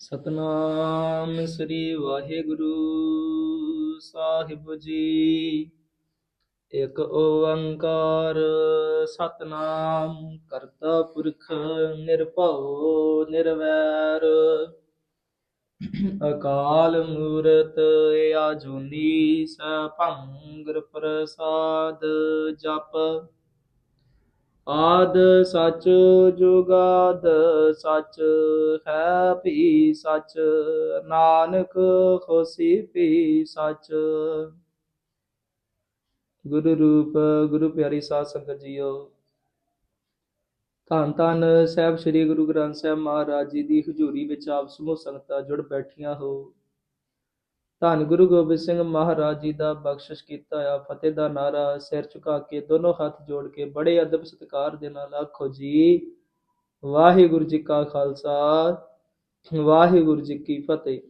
ਸਤਨਾਮ ਸ੍ਰੀ ਵਾਹਿਗੁਰੂ ਸਾਹਿਬ ਜੀ। ਇਕ ਓੰਕਾਰ ਸਤਨਾਮ ਕਰਤਾ ਪੁਰਖ ਨਿਰਭਉ ਨਿਰਵੈਰ। ਅਕਾਲ ਮੂਰਤ ਆਜੂਨੀ ਸਭੰਗੁਰ ਪ੍ਰਸਾਦ ਜਪ। ਆਦ ਸਚ ਜੁਗਾਦ ਸਚ ਹੈ ਭੀ ਸਚ, ਨਾਨਕ ਖੁਸ਼ੀ ਭੀ ਸਚ। ਗੁਰੂ ਰੂਪ, ਗੁਰੂ ਪਿਆਰੀ ਸਾਧ ਸੰਗਤ ਜੀਓ, ਧੰਨ ਧੰਨ ਸਾਹਿਬ ਸ੍ਰੀ ਗੁਰੂ ਗ੍ਰੰਥ ਸਾਹਿਬ ਮਹਾਰਾਜ ਜੀ ਦੀ ਹਜ਼ੂਰੀ ਵਿੱਚ ਆਪ ਸਮੂਹ ਸੰਗਤਾਂ ਜੁੜ ਬੈਠੀਆਂ ਹੋ। ਧੰਨ ਗੁਰੂ ਗੋਬਿੰਦ ਸਿੰਘ ਮਹਾਰਾਜ ਜੀ ਦਾ ਬਖਸ਼ਿਸ਼ ਕੀਤਾ ਆ, ਫਤਿਹ ਦਾ ਨਾਰਾ ਸਿਰ ਝੁਕਾ ਕੇ, ਦੋਨੋਂ ਹੱਥ ਜੋੜ ਕੇ, ਬੜੇ ਅਦਬ ਸਤਿਕਾਰ ਦੇ ਨਾਲ ਆਖੋ ਜੀ, ਵਾਹਿਗੁਰੂ ਜੀ ਕਾ ਖਾਲਸਾ, ਵਾਹਿਗੁਰੂ ਜੀ ਕੀ ਫਤਿਹ।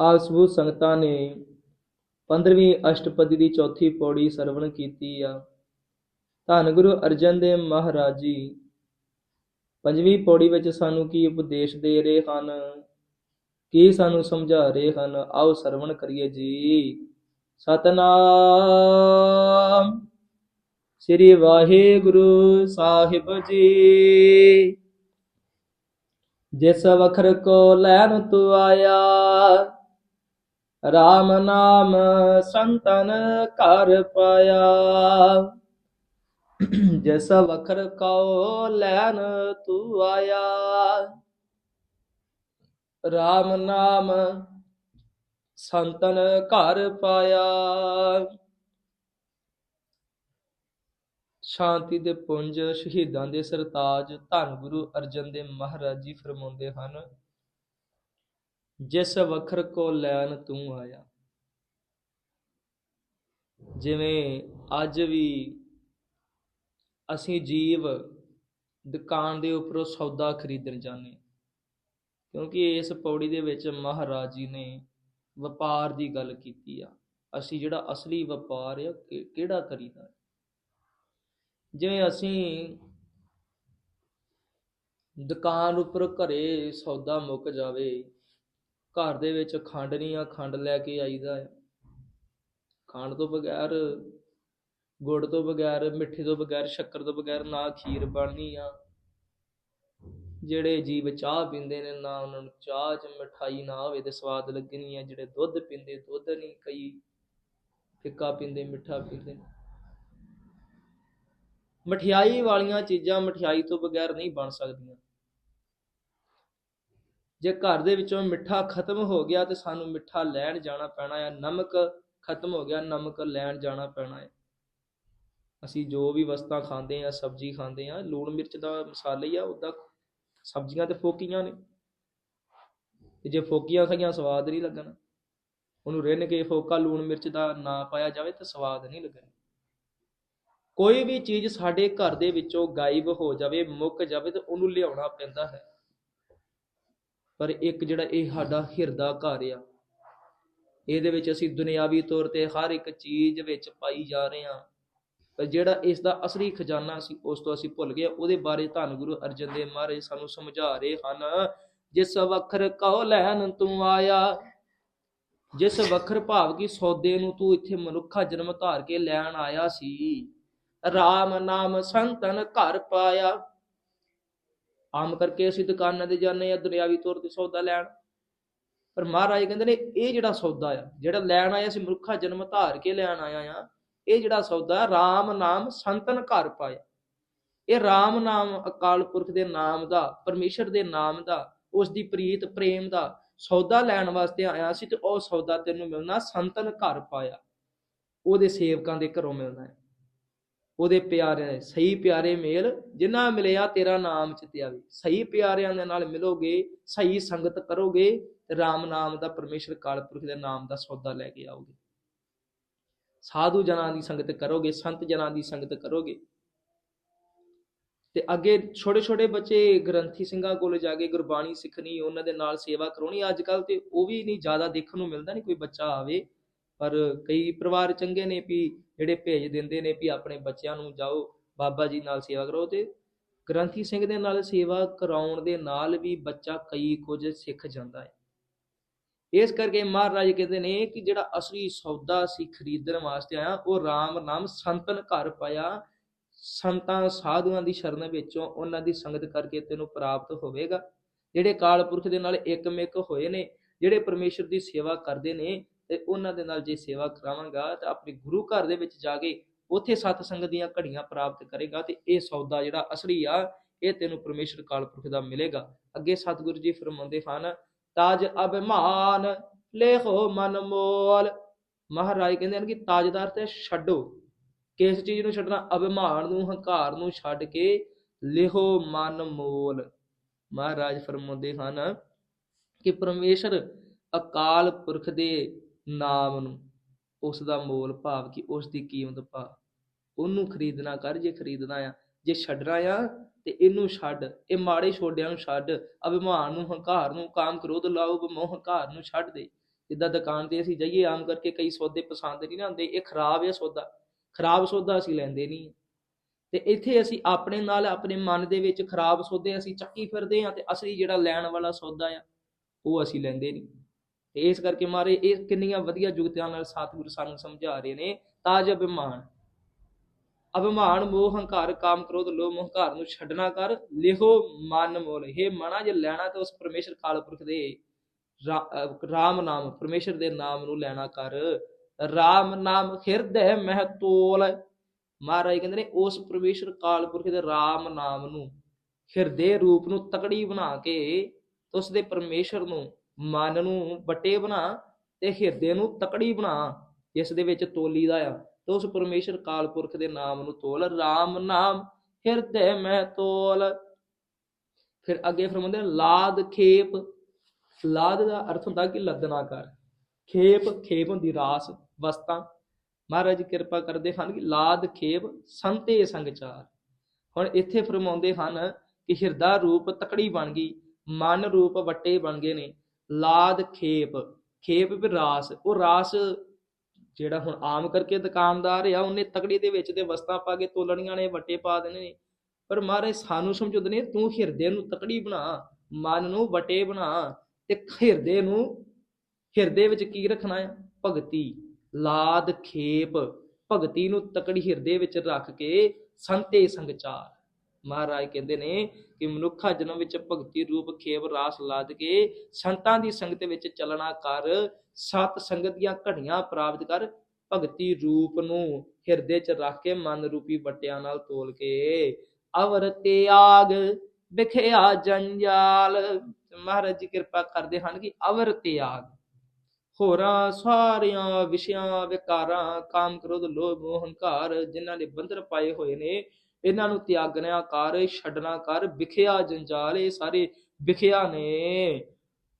ਆਸਬੂ ਸੰਗਤਾਂ ਨੇ 15ਵੀਂ ਅਸ਼ਟਪਦੀ ਦੀ ਚੌਥੀ ਪੌੜੀ ਸਰਵਣ ਕੀਤੀ ਆ। ਧੰਨ ਗੁਰੂ ਅਰਜਨ ਦੇਵ ਮਹਾਰਾਜ ਜੀ, ਪੰਜਵੀਂ ਪੌੜੀ ਵਿੱਚ ਸਾਨੂੰ ਕੀ ਉਪਦੇਸ਼ ਦੇ ਰਹੇ ਹਨ? ਕੀ ਸਾਨੂੰ ਸਮਝਾ ਰਹੇ ਹਨ? ਆਓ ਸਰਵਣ ਕਰੀਏ ਜੀ। ਸਤਨਾਮ। ਸ੍ਰੀ ਵਾਹਿਗੁਰੂ ਸਾਹਿਬ ਜੀ। ਜਿਸ ਵਖਰ ਕੋ ਲੈਣ ਤੂੰ ਆਇਆ RAM ਨਾਮ ਸੰਤਨ ਕਰ ਪਾਇਆ। ਜਿਸ ਵਖਰ ਕੋ ਲੈਣ ਤੂੰ ਆਇਆ RAM ਨਾਮ ਸੰਤਨ ਘਰ ਪਾਇਆ ਸ਼ਾਂਤੀ ਦੇ ਪੁੰਜ ਸ਼ਹੀਦਾਂ ਦੇ ਸਰਤਾਜ, ਧੰਨ ਗੁਰੂ ਅਰਜਨ ਦੇ ਮਹਾਰਾਜ ਜੀ ਫਰਮਾਉਂਦੇ ਹਨ, ਜਿਸ ਵਖਰ ਕੋ ਲੈਣ ਤੂੰ ਆਇਆ ਜਿਵੇਂ ਅੱਜ ਵੀ ਅਸੀਂ ਜੀਵ ਦੁਕਾਨ ਦੇ ਉੱਪਰੋਂ ਸੌਦਾ ਖਰੀਦਣ ਜਾਂਦੇ ਹਾਂ। ਕਿਉਂਕਿ ਇਸ ਪੌੜੀ ਦੇ ਵਿੱਚ ਮਹਾਰਾਜ ਜੀ ਨੇ ਵਪਾਰ ਦੀ ਗੱਲ ਕੀਤੀ ਆ। ਅਸੀਂ ਜਿਹੜਾ ਅਸਲੀ ਵਪਾਰ ਆ ਕਿ- ਕਿਹੜਾ ਕਰੀਦਾ ਜਿਵੇਂ ਅਸੀਂ ਦੁਕਾਨ ਉੱਪਰ ਘਰੇ ਸੌਦਾ ਮੁੱਕ ਜਾਵੇ, ਘਰ ਦੇ ਵਿੱਚ ਖੰਡ ਨਹੀਂ ਆ, ਖੰਡ ਲੈ ਕੇ ਆਈਦਾ ਆ। ਖੰਡ ਤੋਂ ਬਗੈਰ, ਗੁੜ ਤੋਂ ਬਗੈਰ, ਮਿੱਠੇ ਤੋਂ ਬਗੈਰ, ਸ਼ੱਕਰ ਤੋਂ ਬਗੈਰ ਨਾ ਖੀਰ ਬਣਨੀ ਆ। ਜਿਹੜੇ ਜੀਵ ਚਾਹ ਪੀਂਦੇ ਨੇ, ਨਾ ਉਹਨਾਂ ਨੂੰ ਚਾਹ 'ਚ ਮਠਾਈ ਨਾ ਹੋਵੇ ਤੇ ਸਵਾਦ ਲੱਗਣੀ ਹੈ ਜਿਹੜੇ ਦੁੱਧ ਪੀਂਦੇ, ਦੁੱਧ ਨਹੀਂ, ਕਈ ਫਿੱਕਾ ਪੀਂਦੇ, ਮਿੱਠਾ ਪੀਂਦੇ। ਨੇ ਮਠਿਆਈ ਵਾਲੀਆਂ ਚੀਜ਼ਾਂ ਮਠਿਆਈ ਤੋਂ ਬਗੈਰ ਨਹੀਂ ਬਣ ਸਕਦੀਆਂ। ਜੇ ਘਰ ਦੇ ਵਿੱਚੋਂ ਮਿੱਠਾ ਖਤਮ ਹੋ ਗਿਆ ਤੇ ਸਾਨੂੰ ਮਿੱਠਾ ਲੈਣ ਜਾਣਾ ਪੈਣਾ ਹੈ ਨਮਕ ਖਤਮ ਹੋ ਗਿਆ, ਨਮਕ ਲੈਣ ਜਾਣਾ ਪੈਣਾ ਹੈ ਅਸੀਂ ਜੋ ਵੀ ਵਸਤਾਂ ਖਾਂਦੇ ਆ, ਸਬਜ਼ੀ ਖਾਂਦੇ ਆ, ਲੂਣ ਮਿਰਚ ਦਾ ਮਸਾਲਾ ਹੀ ਆ, ਉਹਦਾ ਸਬਜ਼ੀਆਂ ਤੇ ਫੋਕੀਆਂ ਨੇ। ਤੇ ਜੇ ਫੋਕੀਆਂ ਖਾਈਆਂ, ਸਵਾਦ ਨਹੀਂ ਲੱਗਣਾ। ਉਹਨੂੰ ਰਿੰਨ ਕੇ ਫੋਕਾ, ਲੂਣ ਮਿਰਚ ਦਾ ਨਾ ਪਾਇਆ ਜਾਵੇ ਤਾਂ ਸਵਾਦ ਨਹੀਂ ਲੱਗਣਾ। ਕੋਈ ਵੀ ਚੀਜ਼ ਸਾਡੇ ਘਰ ਦੇ ਵਿੱਚੋਂ ਗਾਇਬ ਹੋ ਜਾਵੇ, ਮੁੱਕ ਜਾਵੇ ਤਾਂ ਉਹਨੂੰ ਲਿਆਉਣਾ ਪੈਂਦਾ ਹੈ। ਪਰ ਇੱਕ ਜਿਹੜਾ ਇਹ ਸਾਡਾ ਹਿਰਦਾ ਘਰ ਆ, ਇਹਦੇ ਵਿੱਚ ਅਸੀਂ ਦੁਨਿਆਵੀ ਤੌਰ ਤੇ ਹਰ ਇੱਕ ਚੀਜ਼ ਵਿੱਚ ਪਾਈ ਜਾ ਰਹੇ ਹਾਂ। ਪਰ ਜਿਹੜਾ ਇਸ ਦਾ ਅਸਲੀ ਖਜ਼ਾਨਾ ਸੀ, ਉਸ ਤੋਂ ਅਸੀਂ ਭੁੱਲ ਗਏ। ਉਹਦੇ ਬਾਰੇ ਧੰਨ ਗੁਰੂ ਅਰਜਨ ਦੇਵ ਮਹਾਰਾਜ ਸਾਨੂੰ ਸਮਝਾ ਰਹੇ ਹਨ। ਜਿਸ ਵਖਰ ਕਹੋ ਲੈਣ ਤੂੰ ਆਇਆ, ਜਿਸ ਵਖਰ ਭਾਵ ਕੀ ਸੌਦੇ ਨੂੰ ਤੂੰ ਇੱਥੇ ਮਨੁੱਖਾ ਜਨਮ ਧਾਰ ਕੇ ਲੈਣ ਆਇਆ ਸੀ RAM ਨਾਮ ਸੰਤਨ ਘਰ ਪਾਇਆ। ਆਮ ਕਰਕੇ ਅਸੀਂ ਦੁਕਾਨਾਂ ਤੇ ਜਾਂਦੇ ਆ ਦੁਨਿਆਵੀ ਤੌਰ ਤੇ ਸੌਦਾ ਲੈਣ। ਪਰ ਮਹਾਰਾਜ ਕਹਿੰਦੇ ਨੇ, ਇਹ ਜਿਹੜਾ ਸੌਦਾ ਆ, ਜਿਹੜਾ ਲੈਣ ਆਇਆ ਸੀ, ਮਨੁੱਖਾ ਜਨਮ ਧਾਰ ਕੇ ਲੈਣ ਆਇਆ ਆ ਇਹ ਜਿਹੜਾ ਸੌਦਾ RAM ਨਾਮ ਸੰਤਨ ਘਰ ਪਾਇਆ। ਇਹ RAM ਨਾਮ ਅਕਾਲ ਪੁਰਖ ਦੇ ਨਾਮ ਦਾ, ਪਰਮੇਸ਼ਰ ਦੇ ਨਾਮ ਦਾ ਉਸ ਦੀ ਪ੍ਰੀਤ ਪ੍ਰੇਮ ਦਾ ਸੌਦਾ ਲੈਣ ਵਾਸਤੇ ਆਇਆ ਸੀ ਤੇ ਉਹ ਸੌਦਾ ਤੈਨੂੰ ਮਿਲਣਾ ਸੰਤਨ ਘਰ ਪਾਇਆ। ਉਹਦੇ ਸੇਵਕਾਂ ਦੇ ਘਰੋਂ ਮਿਲਣਾ ਹੈ। ਉਹਦੇ ਪਿਆਰੇ ਸਹੀ ਪਿਆਰੇ ਮੇਲ ਜਿਨ੍ਹਾਂ ਮਿਲਿਆ ਤੇਰਾ ਨਾਮ ਚ ਆਵੇ। ਸਹੀ ਪਿਆਰਿਆਂ ਦੇ ਨਾਲ ਮਿਲੋਗੇ, ਸਹੀ ਸੰਗਤ ਕਰੋਗੇ ਰਾਮ ਨਾਮ ਦਾ ਪਰਮੇਸ਼ਰ ਕਾਲ ਪੁਰਖ ਦੇ ਨਾਮ ਦਾ ਸੌਦਾ ਲੈ ਕੇ ਆਓਗੇ। ਸਾਧੂ ਜਨਾਂ ਦੀ ਸੰਗਤ ਕਰੋਗੇ, ਸੰਤ ਜਨਾਂ ਦੀ ਸੰਗਤ ਕਰੋਗੇ। ਤੇ ਅੱਗੇ ਛੋਟੇ ਛੋਟੇ ਬੱਚੇ ਗ੍ਰੰਥੀ ਸਿੰਘਾਂ ਕੋਲ ਜਾ ਕੇ ਗੁਰਬਾਣੀ ਸਿੱਖਣੀ, ਉਹਨਾਂ ਦੇ ਨਾਲ ਸੇਵਾ ਕਰਾਉਣੀ ਅੱਜ ਕੱਲ ਤੇ ਉਹ ਵੀ ਨਹੀਂ, ਜ਼ਿਆਦਾ ਦੇਖਣ ਨੂੰ ਮਿਲਦਾ ਨਹੀਂ ਕੋਈ ਬੱਚਾ ਆਵੇ। ਪਰ ਕਈ ਪਰਿਵਾਰ ਚੰਗੇ ਨੇ ਵੀ ਜਿਹੜੇ ਭੇਜ ਦਿੰਦੇ ਨੇ ਵੀ ਆਪਣੇ ਬੱਚਿਆਂ ਨੂੰ ਜਾਓ, ਬਾਬਾ ਜੀ ਨਾਲ ਸੇਵਾ ਕਰੋ ਤੇ ਗ੍ਰੰਥੀ ਸਿੰਘ ਦੇ ਨਾਲ ਸੇਵਾ ਕਰਾਉਣ ਦੇ ਨਾਲ ਵੀ ਬੱਚਾ ਕਈ ਕੁਝ ਸਿੱਖ ਜਾਂਦਾ ਹੈ। ਇਸ ਕਰਕੇ ਮਹਾਰਾਜ ਕਹਿੰਦੇ ਨੇ ਕਿ ਜਿਹੜਾ ਅਸਲੀ ਸੌਦਾ ਸੀ ਖਰੀਦਣ ਵਾਸਤੇ ਆਇਆ, ਉਹ RAM ਨਾਮ ਸੰਤਨ ਘਰ ਪਾਇਆ, ਸੰਤਾਂ ਸਾਧੂਆਂ ਦੀ ਸ਼ਰਨ ਵਿੱਚੋਂ ਉਹਨਾਂ ਦੀ ਸੰਗਤ ਕਰਕੇ ਤੈਨੂੰ ਪ੍ਰਾਪਤ ਹੋਵੇਗਾ। ਜਿਹੜੇ ਕਾਲ ਪੁਰਖ ਦੇ ਨਾਲ ਇੱਕਮਿਕ ਹੋਏ ਨੇ, ਜਿਹੜੇ ਪਰਮੇਸ਼ਰ ਦੀ ਸੇਵਾ ਕਰਦੇ ਨੇ, ਤੇ ਉਹਨਾਂ ਦੇ ਨਾਲ ਜੇ ਸੇਵਾ ਕਰਾਵਾਂਗਾ, ਤਾਂ ਆਪਣੇ ਗੁਰੂ ਘਰ ਦੇ ਵਿੱਚ ਜਾ ਕੇ ਉੱਥੇ ਸਤ ਸੰਗਤ ਦੀਆਂ ਘੜੀਆਂ ਪ੍ਰਾਪਤ ਕਰੇਗਾ, ਤੇ ਇਹ ਸੌਦਾ ਜਿਹੜਾ ਅਸਲੀ ਆ, ਇਹ ਤੈਨੂੰ ਪਰਮੇਸ਼ਰ ਕਾਲ ਪੁਰਖ ਦਾ ਮਿਲੇਗਾ। ਅੱਗੇ ਸਤਿਗੁਰੂ ਜੀ ਫਰਮਾਉਂਦੇ ਹਨ ਤਾਜ ਅਭਿਮਾਨ, ਲੇਖੋ ਮਨ ਮੋਲ। ਮਹਾਰਾਜ ਕਹਿੰਦੇ ਹਨ ਕਿ ਤਾਜਦਾਰ ਤੇ ਛੱਡੋ। ਕਿਸ ਚੀਜ਼ ਨੂੰ ਛੱਡਣਾ? ਅਭਿਮਾਨ ਨੂੰ, ਹੰਕਾਰ ਨੂੰ ਛੱਡ ਕੇ ਲੇਹੋ ਮਨ ਮੋਲ। ਮਹਾਰਾਜ ਫਰਮਾਉਂਦੇ ਹਨ ਕਿ ਪਰਮੇਸ਼ਰ ਅਕਾਲ ਪੁਰਖ ਦੇ ਨਾਮ ਨੂੰ ਉਸ ਦਾ ਮੋਲ ਭਾਵ ਕਿ ਉਸ ਦੀ ਕੀਮਤ ਭਾ ਉਹਨੂੰ ਖਰੀਦਣਾ ਕਰ, ਜੇ ਖਰੀਦਣਾ ਆ, ਜੇ ਛੱਡਣਾ ਆ ਤੇ ਇਹਨੂੰ ਛੱਡ, ਇਹ ਮਾੜੇ ਛੋਡਿਆਂ ਨੂੰ ਛੱਡ, ਅਭਿਮਾਨ ਨੂੰ, ਹੰਕਾਰ ਨੂੰ, ਕਾਮ ਕ੍ਰੋਧ ਲਾਭ ਮੋਹ ਹੰਕਾਰ ਨੂੰ ਛੱਡ ਦੇ। ਜਿੱਦਾਂ ਦੁਕਾਨ ਤੇ ਅਸੀਂ ਜਾਈਏ, ਆਮ ਕਰਕੇ ਕਈ ਸੌਦੇ ਪਸੰਦ ਨਹੀਂ ਨਾ ਹੁੰਦੇ, ਇਹ ਖਰਾਬ ਹੈ ਸੌਦਾ। ਖਰਾਬ ਸੌਦਾ ਅਸੀਂ ਲੈਂਦੇ ਨਹੀਂ ਤੇ ਇੱਥੇ ਅਸੀਂ ਆਪਣੇ ਨਾਲ, ਆਪਣੇ ਮਨ ਦੇ ਵਿੱਚ ਖਰਾਬ ਸੌਦੇ ਅਸੀਂ ਚੱਕੀ ਫਿਰਦੇ ਹਾਂ ਤੇ ਅਸਲੀ ਜਿਹੜਾ ਲੈਣ ਵਾਲਾ ਸੌਦਾ ਆ, ਉਹ ਅਸੀਂ ਲੈਂਦੇ ਨਹੀਂ। ਤੇ ਇਸ ਕਰਕੇ ਮਾਰੇ, ਇਹ ਕਿੰਨੀਆਂ ਵਧੀਆ ਜੁਗਤਿਆਂ ਨਾਲ ਸਤਿਗੁਰੂ ਸਾਨੂੰ ਸਮਝਾ ਰਹੇ ਨੇ, ਤਾਜ ਅਭਿਮਾਨ। ਅਭਿਮਾਨ ਮੋਹ ਹੰਕਾਰ ਕਾਮ ਕ੍ਰੋਧ ਲੋਭ ਮੋਹ ਹੰਕਾਰ ਨੂੰ ਛੱਡਣਾ ਕਰ, ਲਿਹੋ ਮਨ ਮੋਲ। ਇਹ ਮਨਾ, ਜੇ ਲੈਣਾ ਤੇ ਉਸ ਪਰਮੇਸ਼ਰ ਕਾਲ ਪੁਰਖ ਦੇ ਰਾਮ ਨਾਮ, ਪਰਮੇਸ਼ਰ ਦੇ ਨਾਮ ਨੂੰ ਲੈਣਾ ਕਰ। ਰਾਮ ਨਾਮ ਹਿਰਦੈ ਮਹਿ ਤੋਲ। ਮਹਾਰਾਜ ਕਹਿੰਦੇ ਨੇ, ਉਸ ਪਰਮੇਸ਼ਰ ਕਾਲ ਪੁਰਖ ਦੇ ਰਾਮ ਨਾਮ ਨੂੰ, ਹਿਰਦੇ ਰੂਪ ਨੂੰ ਤਕੜੀ ਬਣਾ ਕੇ, ਉਸ ਦੇ ਪਰਮੇਸ਼ਰ ਨੂੰ ਮਨ ਨੂੰ ਵੱਟੇ ਬਣਾ ਤੇ ਹਿਰਦੇ ਨੂੰ ਤਕੜੀ ਬਣਾ। ਜਿਸ ਦੇ ਵਿੱਚ ਤੋਲੀ ਦਾ ਆ। ਤੇ ਉਸ ਪਰਮੇਸ਼ਰ ਕਾਲ ਪੁਰਖ ਦੇ ਨਾਮ ਨੂੰ ਤੋਲ। RAM ਨਾਮ ਹਿਰਦੇ ਮੈਂ ਤੋਲ। ਫਿਰ ਅੱਗੇ ਫਰਮਾਉਂਦੇ ਲਾਦ ਖੇਪ। ਲਾਦ ਦਾ ਅਰਥ ਹੁੰਦਾ ਕਿ ਲੱਦਣਾ ਕਰ ਖੇਪ ਖੇਪ ਹੁੰਦੀ ਰਾਸ, ਵਸਤਾਂ। ਮਹਾਰਾਜ ਕਿਰਪਾ ਕਰਦੇ ਹਨ ਕਿ ਲਾਦ, ਖੇਪ, ਸੰਤੇ ਸੰਗਚਾਰ। ਹੁਣ ਇੱਥੇ ਫਰਮਾਉਂਦੇ ਹਨ ਕਿ ਹਿਰਦਾ ਰੂਪ ਤਕੜੀ ਬਣ ਗਈ, ਮਨ ਰੂਪ ਵੱਟੇ ਬਣ ਗਏ ਨੇ। ਲਾਦ, ਖੇਪ। ਖੇਪ ਵੀ ਰਾਸ। ਉਹ ਰਾਸ ਜਿਹੜਾ ਹੁਣ ਆਮ ਕਰਕੇ ਦੁਕਾਨਦਾਰ ਆ, ਉਹਨੇ ਤਕੜੀ ਦੇ ਵਿੱਚ ਤੇ ਵਸਤਾਂ ਪਾ ਕੇ ਤੋਲਣੀਆਂ ਨੇ, ਵੱਟੇ ਪਾ ਦੇਣੇ ਨੇ। ਪਰ ਮਹਾਰਾਜ, ਸਾਨੂੰ ਸਮਝਾਉਂਦੇ ਨੇ, ਤੂੰ ਹਿਰਦੇ ਨੂੰ ਤਕੜੀ ਬਣਾ, ਮਨ ਨੂੰ ਵੱਟੇ ਬਣਾ ਤੇ ਹਿਰਦੇ ਨੂੰ, ਹਿਰਦੇ ਵਿੱਚ ਕੀ ਰੱਖਣਾ ਹੈ ਭਗਤੀ। ਲਾਦ ਖੇਪ। ਭਗਤੀ ਨੂੰ ਤਕੜੀ ਹਿਰਦੇ ਵਿੱਚ ਰੱਖ ਕੇ ਸੰਤੇ ਸੰਗਚਾਰ। ਮਹਾਰਾਜ ਕਹਿੰਦੇ ਨੇ ਕਿ ਮਨੁੱਖਾ ਜਨਮ ਵਿੱਚ ਭਗਤੀ ਰੂਪ ਖੇਪ ਰਾਸ ਲਾਦ ਕੇ ਸੰਤਾਂ ਦੀ ਸੰਗਤ ਵਿੱਚ ਚੱਲਣਾ ਕਰ, ਸਤ ਸੰਗਤ ਦੀਆਂ ਘੜੀਆਂ ਪ੍ਰਾਪਤ ਕਰ, ਭਗਤੀ ਰੂਪ ਨੂੰ ਹਿਰਦੇ 'ਚ ਰੱਖ ਕੇ ਮਨ ਰੂਪੀ ਵੱਟਿਆਂ ਨਾਲ ਤੋਲ ਕੇ ਅਵਰ ਤਿਆਗ ਵਿਖਿਆ ਜੰਜਾਲ। ਮਹਾਰਾਜ ਜੀ ਕਿਰਪਾ ਕਰਦੇ ਹਨ ਕਿ ਅਵਰ ਤਿਆਗ ਹੋਰਾਂ ਸਾਰੀਆਂ ਵਿਸ਼ਿਆਂ ਵਿਕਾਰਾਂ, ਕਾਮ ਕ੍ਰੋਧ, ਲੋਭ, ਮੋਹ, ਹੰਕਾਰ ਜਿਨ੍ਹਾਂ ਨੇ ਬੰਧਨ ਪਾਏ ਹੋਏ ਨੇ ਇਹਨਾਂ ਨੂੰ ਤਿਆਗਣਿਆ ਕਰ, ਛੱਡਣਾ ਕਰ, ਵਿਖਿਆ ਜੰਜਾਲ, ਇਹ ਸਾਰੇ ਵਿਖਿਆ ਨੇ।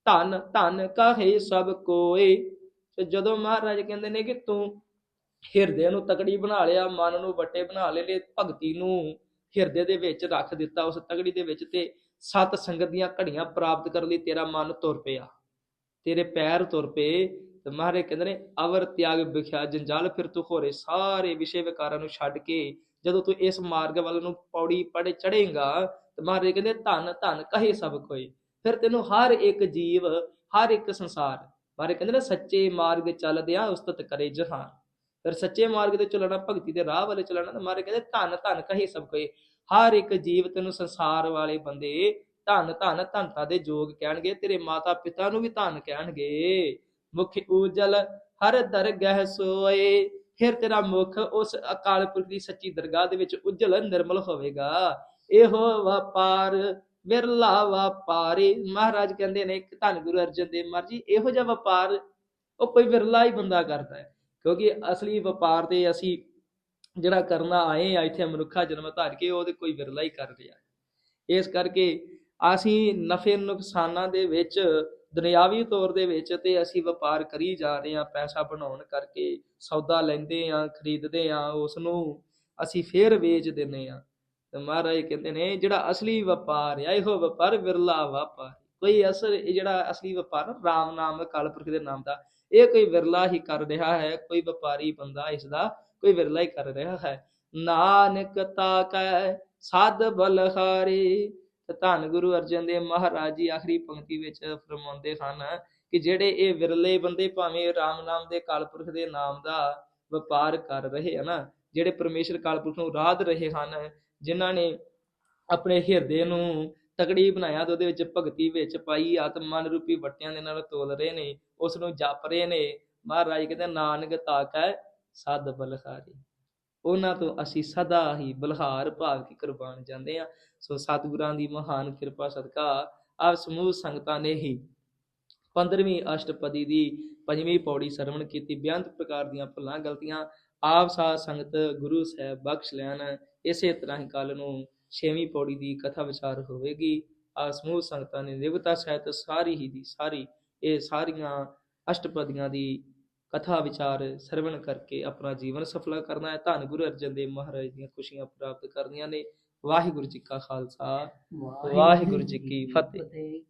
ਧਨ ਧਨ ਕਹੇ ਸਭ ਕੋਏ। ਤੇ ਜਦੋਂ ਮਹਾਰਾਜ ਕਹਿੰਦੇ ਨੇ ਕਿ ਤੂੰ ਹਿਰਦੇ ਨੂੰ ਤਕੜੀ ਬਣਾ ਲਿਆ, ਮਨ ਨੂੰ ਵੱਟੇ ਬਣਾ ਲਏ ਭਗਤੀ ਨੂੰ ਹਿਰਦੇ ਦੇ ਵਿੱਚ ਰੱਖ ਦਿੱਤਾ, ਉਸ ਤਗੜੀ ਦੇ ਵਿੱਚ ਤੇ ਸਤ ਸੰਗਤ ਦੀਆਂ ਘੜੀਆਂ ਪ੍ਰਾਪਤ ਕਰਨ ਲਈ ਤੇਰਾ ਮਨ ਤੁਰ ਪਿਆ। ਤੇਰੇ ਪੈਰ ਤੁਰ ਪਏ ਤੇ ਮਹਾਰਾਜ ਕਹਿੰਦੇ ਨੇ, ਅਵਰ ਤਿਆਗ ਵਿਖਿਆ, ਜੰਜਾਲ ਫਿਰ ਤੂੰ ਹੋਰੇ ਸਾਰੇ ਵਿਸ਼ੇ ਵਿਕਾਰਾਂ ਨੂੰ ਛੱਡ ਕੇ ਜਦੋਂ ਤੂੰ ਇਸ ਮਾਰਗ ਵੱਲ ਨੂੰ ਪੌੜੀ ਪੜੇ ਚੜੇਗਾ ਤੇ ਮਹਾਰਾਜ ਕਹਿੰਦੇ, ਧਨ ਧਨ ਕਹੇ ਸਭ ਕੋਈ। ਫਿਰ ਤੈਨੂੰ ਹਰ ਇੱਕ ਜੀਵ, ਹਰ ਇੱਕ ਸੰਸਾਰ, ਮਹਾਰਾਜ ਕਹਿੰਦੇ ਨੇ, ਸੱਚੇ ਮਾਰਗ ਚੱਲਦਿਆਂ ਉਸਤਤ ਕਰੇ ਜਹਾਨ। ਫਿਰ ਸੱਚੇ ਮਾਰਗ ਤੇ ਚੱਲਣਾ, ਭਗਤੀ ਦੇ ਰਾਹ ਵਾਲੇ ਚੱਲਣਾ, ਤੇ ਮਹਾਰਾਜ ਕਹਿੰਦੇ, ਧਨ ਧਨ ਕਹੇ ਸਭ ਕੋਈ। ਹਰ ਇੱਕ ਜੀਵ ਤੈਨੂੰ ਸੰਸਾਰ ਵਾਲੇ ਬੰਦੇ ਧਨ ਧਨ, ਧਨਤਾ ਦੇ ਯੋਗ ਕਹਿਣਗੇ, ਤੇਰੇ ਮਾਤਾ ਪਿਤਾ ਨੂੰ ਵੀ ਧਨ ਕਹਿਣਗੇ। ਮੁਖ ਉਜਲ ਹਰ ਦਰਗਹਿ ਸੋਏ। ਫਿਰ ਤੇਰਾ ਮੁਖ ਉਸ ਅਕਾਲ ਪੁਰਖ ਦੀ ਸੱਚੀ ਦਰਗਾਹ ਦੇ ਵਿੱਚ ਉਜਲ ਨਿਰਮਲ ਹੋਵੇਗਾ। ਇਹੋ ਵਪਾਰ ਵਿਰਲਾ ਵਪਾਰੀ। ਮਹਾਰਾਜ ਕਹਿੰਦੇ ਨੇ ਕਿ ਧੰਨ ਗੁਰੂ ਅਰਜਨ ਦੇਵ ਮਹਾਰਾਜ ਇਹੋ ਜਿਹਾ ਵਪਾਰ ਉਹ ਕੋਈ ਵਿਰਲਾ ਹੀ ਬੰਦਾ ਕਰਦਾ ਹੈ। ਕਿਉਂਕਿ ਅਸਲੀ ਵਪਾਰ ਤੇ ਅਸੀਂ ਜਿਹੜਾ ਕਰਨਾ ਆਏ ਆ ਇੱਥੇ ਮਨੁੱਖਾ ਜਨਮ ਧਾਰ ਕੇ ਉਹਦੇ ਕੋਈ ਵਿਰਲਾ ਹੀ ਕਰ ਰਿਹਾ। ਇਸ ਕਰਕੇ ਅਸੀਂ ਨਫੇ ਨੁਕਸਾਨਾਂ ਦੇ ਵਿੱਚ ਦੁਨਿਆਵੀ ਤੌਰ ਦੇ ਵਿੱਚ ਤੇ ਅਸੀਂ ਵਪਾਰ ਕਰੀ ਜਾ ਰਹੇ ਹਾਂ, ਪੈਸਾ ਬਣਾਉਣ ਕਰਕੇ ਸੌਦਾ ਲੈਂਦੇ ਹਾਂ, ਖਰੀਦਦੇ ਹਾਂ ਉਸ ਨੂੰ ਅਸੀਂ ਫੇਰ ਵੇਚ ਦਿੰਦੇ ਹਾਂ। ਤੇ ਮਹਾਰਾਜ ਕਹਿੰਦੇ ਨੇ, ਜਿਹੜਾ ਅਸਲੀ ਵਪਾਰ ਆ, ਇਹੋ ਵਪਾਰ ਵਿਰਲਾ ਵਪਾਰ। ਕੋਈ ਅਸਲ ਇਹ ਜਿਹੜਾ ਅਸਲੀ ਵਪਾਰ ਰਾਮ ਨਾਮ ਕਾਲਪੁਰਖ ਦੇ ਨਾਮ ਦਾ, ਇਹ ਕੋਈ ਵਿਰਲਾ ਹੀ ਕਰ ਰਿਹਾ ਹੈ, ਕੋਈ ਵਪਾਰੀ ਬੰਦਾ ਇਸ ਦਾ ਕੋਈ ਵਿਰਲਾ ਹੀ ਕਰ ਰਿਹਾ ਹੈ। ਨਾਨਕ ਤਾ ਕੈ ਸਾਧ ਬਲਹਾਰੀ ਧੰਨ ਗੁਰੂ ਅਰਜਨ ਦੇਵ ਮਹਾਰਾਜ ਜੀ ਆਖਰੀ ਪੰਕਤੀ ਵਿੱਚ ਫਰਮਾਉਂਦੇ ਹਨ ਕਿ ਜਿਹੜੇ ਇਹ ਵਿਰਲੇ ਬੰਦੇ ਭਾਵੇਂ RAM ਨਾਮ ਦੇ ਕਾਲਪੁਰਖ ਦੇ ਨਾਮ ਦਾ ਵਪਾਰ ਕਰ ਰਹੇ ਹਨ ਜਿਹੜੇ ਪਰਮੇਸ਼ਰ ਕਾਲਪੁਰਖ ਨੂੰ ਰਾਧ ਰਹੇ ਹਨ, ਜਿਨ੍ਹਾਂ ਨੇ ਆਪਣੇ ਹਿਰਦੇ ਨੂੰ ਤਕੜੀ ਬਣਾਇਆ ਤੇ ਉਹਦੇ ਵਿੱਚ ਭਗਤੀ ਵਿੱਚ ਪਾਈ, ਆਤਮ ਰੂਪੀ ਵਟਿਆਂ ਦੇ ਨਾਲ ਤੋਲ ਰਹੇ ਨੇ ਉਸ ਨੂੰ ਜਪ ਰਹੇ ਨੇ, ਮਹਾਰਾਜ ਕਹਿੰਦੇ, ਨਾਨਕ ਤਾਕੈ ਸਦ ਬਲਹਾਰੀ ਉਹਨਾਂ ਤੋਂ ਅਸੀਂ ਸਦਾ ਹੀ ਬਲਹਾਰ ਭਾਗ ਕੀ ਕੁਰਬਾਨ ਜਾਂਦੇ ਆ ਸੋ ਸਤਿਗੁਰਾਂ ਦੀ ਮਹਾਨ ਕਿਰਪਾ, ਸਦਕਾ ਆਪ ਸਮੂਹ ਸੰਗਤਾਂ ਨੇ ਹੀ 15ਵੀਂ ਅਸ਼ਟਪਦੀ ਦੀ ਪੰਜਵੀਂ ਪੌੜੀ ਸਰਵਣ ਕੀਤੀ। ਬੇਅੰਤ ਪ੍ਰਕਾਰ ਦੀਆਂ ਭੁੱਲਾਂ, ਗਲਤੀਆਂ ਆਪ ਸਾਧ ਸੰਗਤ ਗੁਰੂ ਸਾਹਿਬ ਬਖਸ਼ ਲੈਣ। ਇਸੇ ਤਰ੍ਹਾਂ ਹੀ ਕੱਲ ਨੂੰ ਛੇਵੀਂ ਪੌੜੀ ਦੀ ਕਥਾ ਵਿਚਾਰ ਹੋਵੇਗੀ। ਆ ਸਮੂਹ ਸੰਗਤਾਂ ਨੇ ਨਿਵਤਾ ਸਹਿਤ ਸਾਰੀ ਹੀ ਦੀ ਸਾਰੀ ਇਹ ਸਾਰੀਆਂ ਅਸ਼ਟਪਦੀਆਂ ਦੀ ਕਥਾ ਵਿਚਾਰ ਸਰਵਣ ਕਰਕੇ ਆਪਣਾ ਜੀਵਨ ਸਫਲਾ ਕਰਨਾ ਹੈ। ਧੰਨ ਗੁਰੂ ਅਰਜਨ ਦੇਵ ਮਹਾਰਾਜ ਦੀਆਂ ਖੁਸ਼ੀਆਂ ਪ੍ਰਾਪਤ ਕਰਨੀਆਂ ਨੇ। ਵਾਹਿਗੁਰੂ ਜੀ ਕਾ ਖਾਲਸਾ। ਵਾਹਿਗੁਰੂ ਜੀ ਕੀ ਫਤਿਹ।